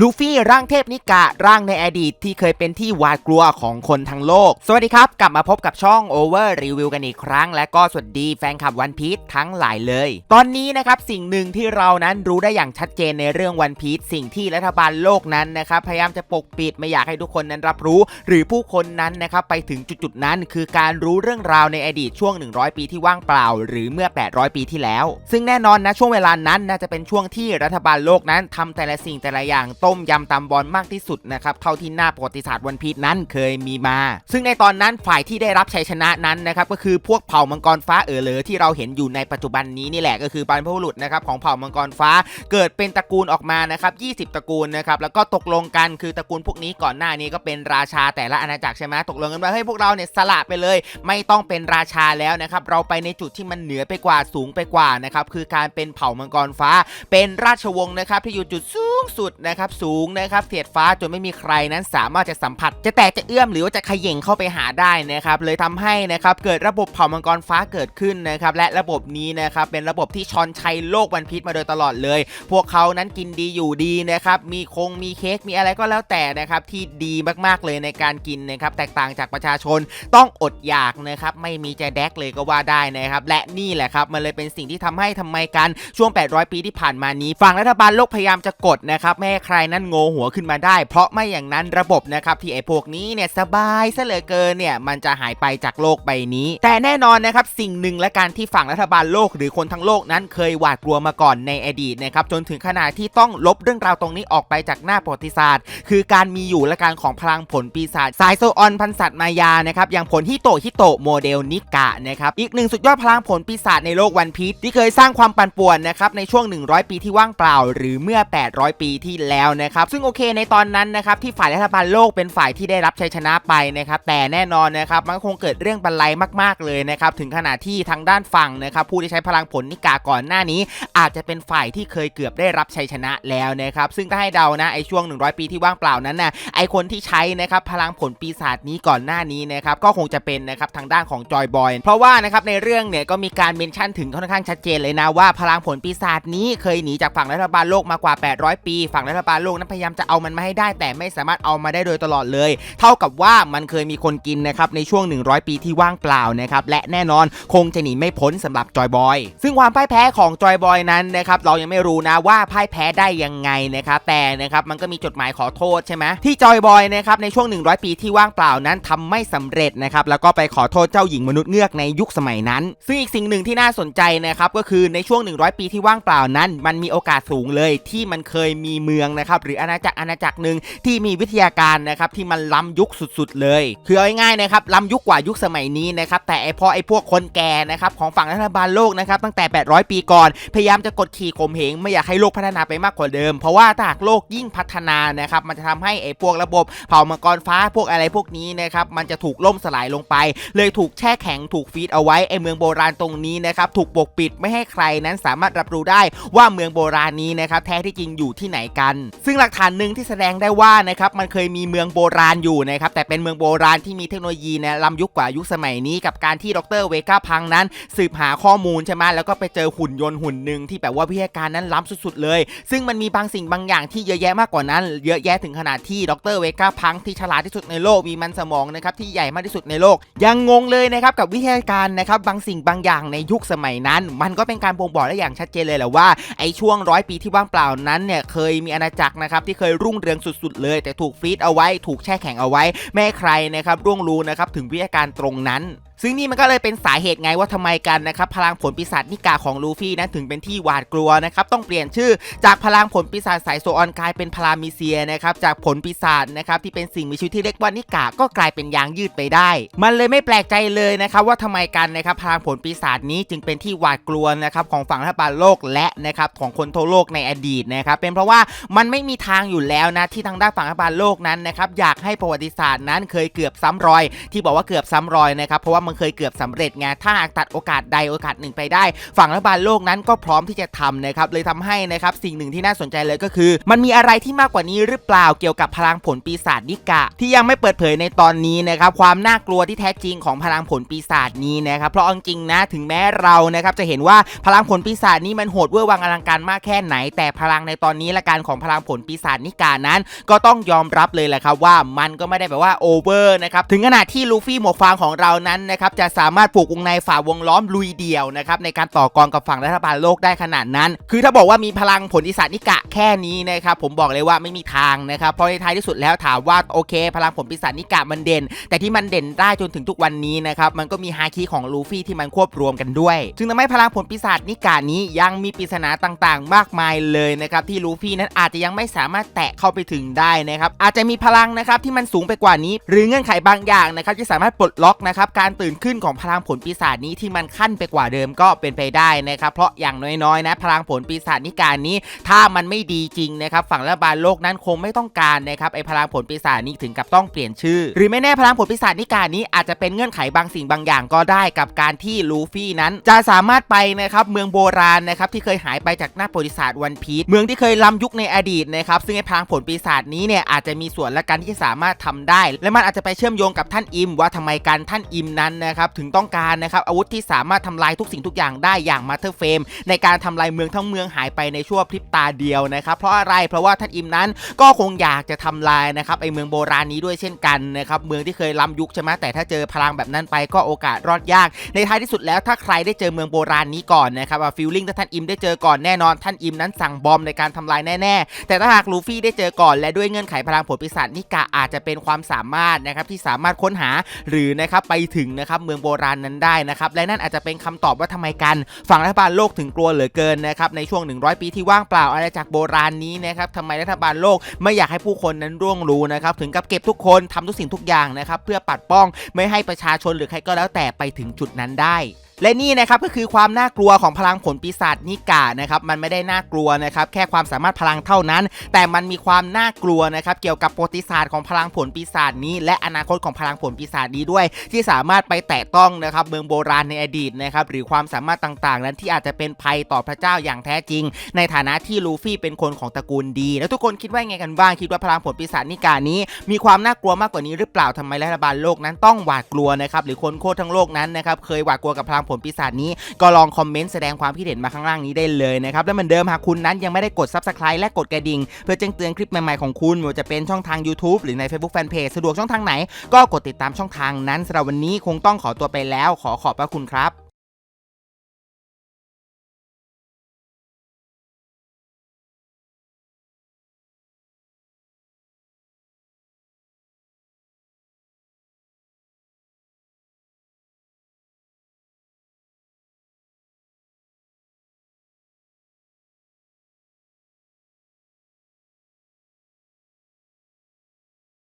ลูฟี่ร่างเทพนิกะร่างในอดีตที่เคยเป็นที่หวาดกลัวของคนทั้งโลก สวัสดีครับ กลับมาพบกับช่อง Over Review กันอีกครั้ง และก็สวัสดีแฟนคลับวันพี e ทั้งหลายเลย ตอนนี้นะครับสิ่งหนึ่งที่เรานั้นรู้ได้อย่างชัดเจนในเรื่องวันพี e สิ่งที่รัฐบาลโลกนั้นนะครับพยายามจะปกปิดไม่อยากให้ทุกคนนั้นรับรู้ หรือผู้คนนั้นนะครับไปถึงจุดๆนั้น คือการรู้เรื่องราวในอดีตช่วง 100 ปีที่ว่างเปล่า หรือเมื่อ 800 ปีที่แล้ว ซึ่งแน่นอนนะช่วงเวลานั้นน่าจะเป็นช่วงที่รัฐบาลโลกนั้นทำแต่ละสิ่งแต่ละอย่างต้มยำตำบอลมากที่สุดนะครับเท่าที่หน้าประวัติศาสตร์วันพีชนั้นเคยมีมา ซึ่งในตอนนั้นฝ่ายที่ได้รับชัยชนะนั้นนะครับก็คือพวกเผ่ามังกรฟ้าเออเลอที่เราเห็นอยู่ในปัจจุบันนี้นี่แหละก็คือบรรพบุรุษนะครับของเผ่ามังกรฟ้าเกิดเป็นตระกูลออกมานะครับ20 ตระกูลนะครับแล้วก็ตกลงกันคือตระกูลพวกนี้ก่อนหน้านี้ก็เป็นราชาแต่ละอาณาจักรใช่ไหมตกลงกันว่าเฮ้ยพวกเราเนี่ยสละไปเลย ไม่ต้องเป็นราชาแล้วนะครับเราไปในจุดที่มันเหนือไปกว่าสูงไปกว่านะครับคือการเป็นเผ่ามังกรฟ้า เป็นราชวงศ์นะครับที่อยู่จุดสูงสุดนะครับสูงนะครับเสียดฟ้าจนไม่มีใครนั้นสามารถจะสัมผัส จะแตกจะเอื้อมหรือว่าจะขย่งเข้าไปหาได้นะครับเลยทำให้นะครับเกิดระบบเผ่ามังกรฟ้าเกิดขึ้นนะครับและระบบนี้นะครับเป็นระบบที่ชอนชัยโลกวันพีชมาโดยตลอดเลย พวกเขานั้นกินดีอยู่ดีนะครับมีคงมีเค้กมีอะไรก็แล้วแต่นะครับที่ดีมากๆเลยในการกินนะครับแตกต่างจากประชาชนต้องอดอยากนะครับไม่มีจะแดกเลยก็ว่าได้นะครับและนี่แหละครับมันเลยเป็นสิ่งที่ทำให้ทำไมกันช่วง 800 ปีที่ผ่านมานี้ฝั่งรัฐบาลโลกพยายามจะกดนะครับไม่ให้ใครนั้นโงหัวขึ้นมาได้ เพราะไม่อย่างนั้นระบบนะครับที่ไอ้พวกนี้เนี่ยสบายซะเหลือเกินเนี่ยมันจะหายไปจากโลกใบนี้ แต่แน่นอนนะครับสิ่งหนึ่งและการที่ฝั่งรัฐบาลโลกหรือคนทั้งโลกนั้นเคยหวาดกลัวมาก่อนในอดีตนะครับจนถึงขนาดที่ต้องลบเรื่องราวตรงนี้ออกไปจากหน้าประวัติศาสตร์ คือการมีอยู่และการของพลังผลปีศาจสายโซออนพันสัตว์มายานะครับอย่างผลฮิโตฮิโตโมเดลนิกะนะครับอีกหนึ่งสุดยอดพลังผลปีศาจในโลกวันพีชที่เคยสร้างความปั่นป่วนนะครับในช่วง 100 ปีที่ว่างเปล่า หรือเมื่อ 800 ปีที่แล้วนะครับซึ่งโอเคในตอนนั้นนะครับที่ฝ่ายรัฐบาลโลกเป็นฝ่ายที่ได้รับชัยชนะไปนะครับแต่แน่นอนนะครับมันคงเกิดเรื่องบันไลมากๆเลยนะครับถึงขนาดที่ทางด้านฝั่งนะครับผู้ที่ใช้พลังผลนิกาก่อนหน้านี้ อาจจะเป็นฝ่ายที่เคยเกือบได้รับชัยชนะแล้วนะครับซึ่งถ้าให้เดานะไอช่วง 100 ปีที่ว่างเปล่านั้นนะไอคนที่ใช้นะครับพลังผลปีศาจนี้ก่อนหน้านี้นะครับก็คงจะเป็นนะครับทางด้านของจอยบอยเพราะว่านะครับในเรื่องเนี่ยก็มีการเมนชั่นถึงค่อนข้างชัดเจนเลยนะว่าพลังผลปีศาจนี้เคยหนีจากฝั่งรัฐบาลโลกมากว่า 800 ปี ฝั่งรัฐบาลโลกนั้นพยายามจะเอามันมาให้ได้ แต่ไม่สามารถเอามาได้โดยตลอดเลย เท่ากับว่ามันเคยมีคนกินนะครับในช่วง 100 ปีที่ว่างเปล่านะครับและแน่นอนคงจะหนีไม่พ้นสำหรับจอยบอย ซึ่งความพ่ายแพ้ของจอยบอยนั้นนะครับเรายังไม่รู้นะว่าพ่ายแพ้ได้ยังไงนะครับแต่นะครับมันก็มีจดหมายขอโทษใช่ไหมที่จอยบอยนะครับในช่วง 100 ปีที่ว่างเปล่านั้นทำไม่สำเร็จนะครับแล้วก็ไปขอโทษเจ้าหญิงมนุษย์เงือกในยุคสมัยนั้น ซึ่งอีกสิ่งหนึ่งที่น่าสนใจนะครับก็คือในช่วง 100 ปีที่ว่างเปล่านั้น มันมีโอกาสสูงเลยที่มันเคยมีเมืองนะครับหรืออาณาจักรอาณาจักรหนึ่งที่มีวิทยาการนะครับที่มันล้ำยุคสุดๆ เลย คือเอาง่ายๆนะครับล้ำยุคกว่ายุคสมัยนี้นะครับแต่ไอพอไอพวกคนแก่นะครับของฝั่งรัฐบาลโลกนะครับตั้งแต่ 800 ปีก่อน พยายามจะกดขี่ข่มเหงไม่อยากให้โลกพัฒนาไปมากกว่าเดิม เพราะว่าถ้าหากโลกยิ่งพัฒนานะครับมันจะทำให้ไอพวกระบบเผ่ามังกรฟ้าพวกอะไรพวกนี้นะครับมันจะถูกล่มสลายลงไป เลยถูกแช่แข็งถูกฟีดเอาไว้ไอเมืองโบราณตรงนี้นะครับถูกปกปิดไม่ให้ใครนั้นสามารถรับรู้ได้ว่าเมืองโบราณนี้นะครับแท้ที่จริงอยู่ที่ไหนกันซึ่งหลักฐานหนึ่งที่แสดงได้ว่านะครับมันเคยมีเมืองโบราณอยู่นะครับแต่เป็นเมืองโบราณที่มีเทคโนโลยีนะล้ำยุคกว่ายุคสมัยนี้ กับการที่ดรเวก้าพังนั้น สืบหาข้อมูลใช่ไหมแล้วก็ไปเจอหุ่นยนต์หุ่นหนึ่งที่แบบว่าวิทยาการนั้นล้ำสุดๆเลย ซึ่งมันมีบางสิ่งบางอย่างที่เยอะแยะมากกว่านั้น เยอะแยะถึงขนาดที่ดรเวก้าพังที่ฉลาดที่สุดในโลกมีมันสมองนะครับที่ใหญ่มากที่สุดในโลก ยังงงเลยนะครับกับวิทยาการนะครับบางสิ่งบางอย่างในยุคสมัยนั้น มันก็เป็นการบ่งบอกได้อย่างชัดเจนเลยแหละว่าไอ้ช่วงร้อยปีที่ว่างเปล่านั้นเนี่ยเคยมีอาณาจักรนะครับที่เคยรุ่งเรืองสุดๆเลย แต่ถูกฟีดเอาไว้ ถูกแช่แข็งเอาไว้ไม่ให้ใครนะครับร่วงรู้นะครับถึงวิทยาการตรงนั้น ซึ่งนี่มันก็เลยเป็นสาเหตุไงว่าทำไมกันนะครับพลังผลปีศาจนิกาของลูฟี่นั้นถึงเป็นที่หวาดกลัวนะครับต้องเปลี่ยนชื่อจากพลังผลปีศาจสายโซออนกลายเป็นพลามิเซียนะครับจากผลปีศาจนะครับที่เป็นสิ่งมีชีวิตที่เรียกว่านิกาก็กลายเป็นยางยืดไปได้ มันเลยไม่แปลกใจเลยนะครับว่าทำไมกันนะครับพลังผลปีศาจนี้จึงเป็นที่หวาดกลัวนะครับของฝั่งรัฐบาลโลกและนะครับของคนทั่วโลกในอดีตนะครับเป็นเพราะว่ามันไม่มีทางอยู่แล้วนะที่ทางด้านฝั่งรัฐบาลโลกนั้นนะครับอยากให้ประวัติศาสตร์นั้นเคยเกือบซ้ำรอย ที่บอกว่าเกือบซ้ำรอยนะครับเพราะว่ามันเคยเกือบสำเร็จไงถ้าหากตัดโอกาสใดโอกาสหนึ่งไปได้ ฝั่งรัฐบาลโลกนั้นก็พร้อมที่จะทำนะครับเลยทำให้นะครับสิ่งหนึ่งที่น่าสนใจเลยก็คือ มันมีอะไรที่มากกว่านี้หรือเปล่าเกี่ยวกับพลังผลปีศาจนิกะ ที่ยังไม่เปิดเผยในตอนนี้นะครับความน่ากลัวที่แท้จริงของพลังผลปีศาจนี้นะครับเพราะเอาจริงนะถึงแม้เรานะครับจะเห็นว่าพลังผลปีศาจนี้มันโหดเวอร์วังอลังการมากแค่ไหน แต่พลังในตอนนี้ละการของพลังผลปีศาจนิกานั้น ก็ต้องยอมรับเลยแหละครับว่ามันก็ไม่ได้แบบว่าโอเวอร์นะครับถึงขนาดที่ลูฟี่หมวกฟางของเรานั้นนะครับจะสามารถผูกวงในฝ่าวงล้อมลุยเดียวนะครับในการต่อกรกับฝั่งรัฐบาลโลกได้ขนาดนั้น คือถ้าบอกว่ามีพลังผลปีศาจนิกะแค่นี้นะครับผมบอกเลยว่าไม่มีทางนะครับเพราะในท้ายที่สุดแล้วถามว่าโอเค พลังผลปีศาจนิกะมันเด่น แต่ที่มันเด่นได้จนถึงทุกวันนี้นะครับมันก็มีฮาคิของลูฟี่ที่มันควบรวมกันด้วยจึงทำให้พลังผลปีศาจนิกะนี้ยังมีปริศนาต่างๆ มากมายเลยนะครับที่ลูฟี่นั้นอาจจะยังไม่สามารถแตะเข้าไปถึงได้นะครับอาจจะมีพลังนะครับที่มันสูงไปกว่านี้ หรือเงื่อนไขบางอย่างนะครับที่สามารถปลดล็อกนะครับการตื่นขึ้นของพลังผลปีศาจนี้ที่มันขั้นไปกว่าเดิมก็เป็นไปได้นะครับเพราะอย่างน้อยๆนะพลังผลปีศาจนิการนี้ ถ้ามันไม่ดีจริงนะครับฝั่งรัฐบาลโลกนั้นคงไม่ต้องการนะครับไอพลังผลปีศาจนี้ถึงกับต้องเปลี่ยนชื่อ หรือไม่แน่พลังผลปีศาจนิการนี้อาจจะเป็นเงื่อนไขบางสิ่งบางอย่างก็ได้กับการที่ลูฟี่นั้น จะสามารถไปนะครับเมืองโบราณนะครับที่เคยหายไปจากหน้าประวัติศาสตร์วันพีชเมืองที่เคยล้ำยุคในอดีตนะครับซึ่งไอพลังผลปีศาจนี้เนี่ยอาจจะมีส่วนและการที่สามารถทำได้ และมันอาจจะไปเชื่อมโยงกับท่านอิมว่าทำไมการท่านอิมนั้นนะครับถึงต้องการนะครับอาวุธที่สามารถทำลายทุกสิ่งทุกอย่างได้อย่างมาเธอร์เฟมในการทำลายเมืองทั้งเมืองหายไปในชั่วพริบตาเดียวนะครับเพราะอะไรเพราะว่าท่านอิมนั้นก็คงอยากจะทำลายนะครับไอเมืองโบราณนี้ด้วยเช่นกันนะครับเมืองที่เคยล้ำยุคใช่ไหมแต่ถ้าเจอพลังแบบนั้นไปก็โอกาสรอดยาก ในท้ายที่สุดแล้วถ้าใครได้เจอเมืองโบราณนี้ก่อนนะครับฟิลลิ่งถ้าท่านอิมได้เจอก่อนแน่นอนท่านอิมนั้นสั่งบอมในการทำลายแน่ๆ แต่ถ้าหากลูฟี่ได้เจอก่อนและด้วยเงื่อนไขพลังผลปีศาจนิกะอาจจะเป็นความสามารถนะครับที่สามารถค้นหาหรือนะครับไปถึงนะครับเมืองโบราณนั้นได้นะครับและนั่นอาจจะเป็นคำตอบว่าทำไมกันฝั่งรัฐบาลโลกถึงกลัวเหลือเกินนะครับในช่วง 100 ปีที่ว่างเปล่าอาณาจักรโบราณนี้นะครับทำไมรัฐบาลโลกไม่อยากให้ผู้คนนั้นร่วงรู้นะครับถึงกับเก็บทุกคนทำทุกสิ่งทุกอย่างนะครับเพื่อปัดป้องไม่ให้ประชาชนหรือใครก็แล้วแต่ไปถึงจุดนั้นได้ และนี่นะครับก็คือความน่ากลัวของพลังผลปีศาจนิกานะครับมันไม่ได้น่ากลัวนะครับแค่ความสามารถพลังเท่านั้น แต่มันมีความน่ากลัวนะครับเกี่ยวกับประวัติศาสตร์ของพลังผลปีศาจนี้ และอนาคตของพลังผลปีศาจนี้ด้วย ที่สามารถไปแตะต้องนะครับเมืองโบราณในอดีตนะครับหรือความสามารถต่างๆ นั้นที่อาจจะเป็นภัยต่อพระเจ้าอย่างแท้จริง ในฐานะที่ลูฟี่เป็นคนของตระกูลดี แล้วทุกคนคิดว่าไงกันบ้างคิดว่าพลังผลปีศาจนิกานี้ มีความน่ากลัวมากกว่านี้หรือเปล่าทำไมรัฐบาลโลกนั้นต้องหวาดกลัวนะครับหรือคนโคตรทั้งโลกนั้นนะครับเคยหวาดกลัวกับพลังผลปีศาจนี้ก็ลองคอมเมนต์แสดงความคิดเห็นมาข้างล่างนี้ได้เลยนะครับและเหมือนเดิมหากคุณนั้นยังไม่ได้กด Subscribe และกดกระดิ่ง เพื่อแจ้งเตือนคลิปใหม่ๆของคุณไม่ว่าจะเป็นช่องทาง YouTube หรือใน Facebook Fanpage สะดวกช่องทางไหน ก็กดติดตามช่องทางนั้นสำหรับวันนี้คงต้องขอตัวไปแล้ว ขอขอบพระคุณครับ